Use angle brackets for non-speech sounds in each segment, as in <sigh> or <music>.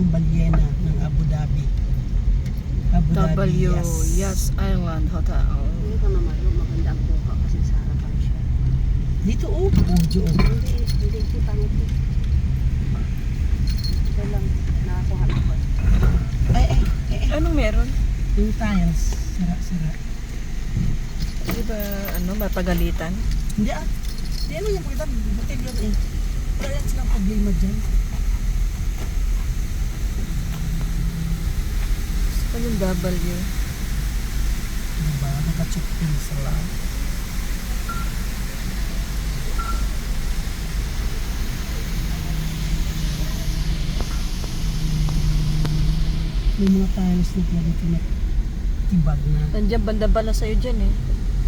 Ang balyena ng Abu Dhabi. Abu Dhabi, W, yes, Island Hotel. Hindi ka mamalo, maganda ang buka kasi sa harapan siya. Dito oh, oh, Diyo. Hindi, hindi, hindi pangit eh. Ito lang, nakakuha ako. Ay, ay, ay, ay. Anong meron? Yung tiles. Sira, sira. Di ba, ano, mapagalitan? Hindi ah. Hindi ano yung pagkita, butil yun eh. Wala yan silang problema dyan. Ano yung W? Diba? Nakachupin sila. May mga tiles na pala dito na tibag na. Nandiyan banda pala sa'yo dyan eh.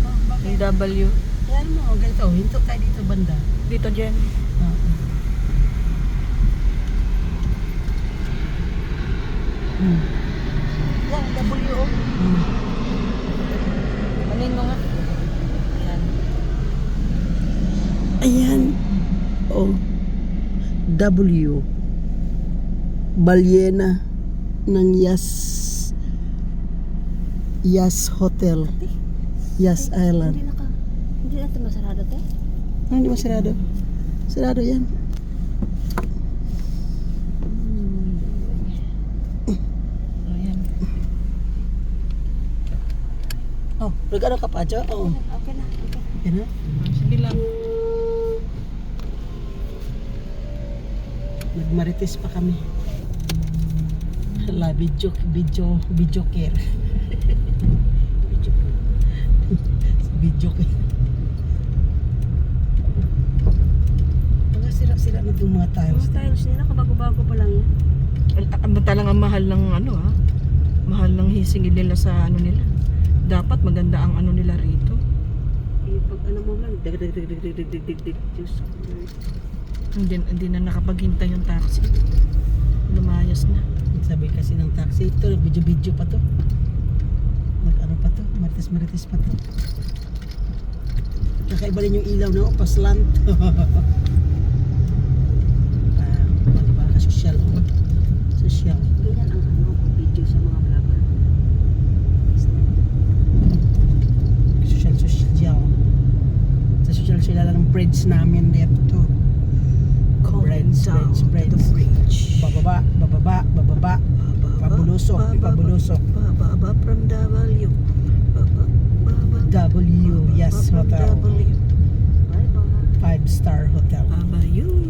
Oh, Yung W. Ayan mo, ganito. Hinto tayo dito banda. Dito dyan. Ah. Hmm. Yan, W. Hmm. Anin mo nga? Yan. Ayan. Oh. W. Balyena ng Yas Yas Hotel. Yas Island. Hindi naka, hindi natin masarado te. Ah, hindi mo sarado. Yan. Ayan. Oh, nag-ano ka pa, Jo? Oo. Okay na, okay. Yan na. Nagmarites pa kami. Hala, video, video, video care. video care. Mga sira-sira na itong mga tiles. Yung tiles nila, kabago-bago pa lang yan. Ang talagang mahal ng ano ha? Mahal ng hisingin nila sa ano nila. Dapat maganda ang ano nila rito. Eh, pag ano mo lang, dag dag dag dag dag dag dag dag dag. Hindi, hindi na nakapaghintay yung taxi. Lumayas na. Sabi kasi ng taxi, ito, video-video pa to. Nag-ano pa to, marites-marites pa to. Kakaiba rin yung ilaw na, oh, paslant. Kasosyal, <laughs> oh. Sosyal. Ganyan ang ano, video sa mga vlogger. Sosyal, sosyal. Sa sosyal sila lang ng breads namin dito. Breads, breads, breads. Bababa, bababa, bababa. Pabulusok, pabulusok. Bababa from W. W, yes, hotel. W. Five star hotel. Baba you.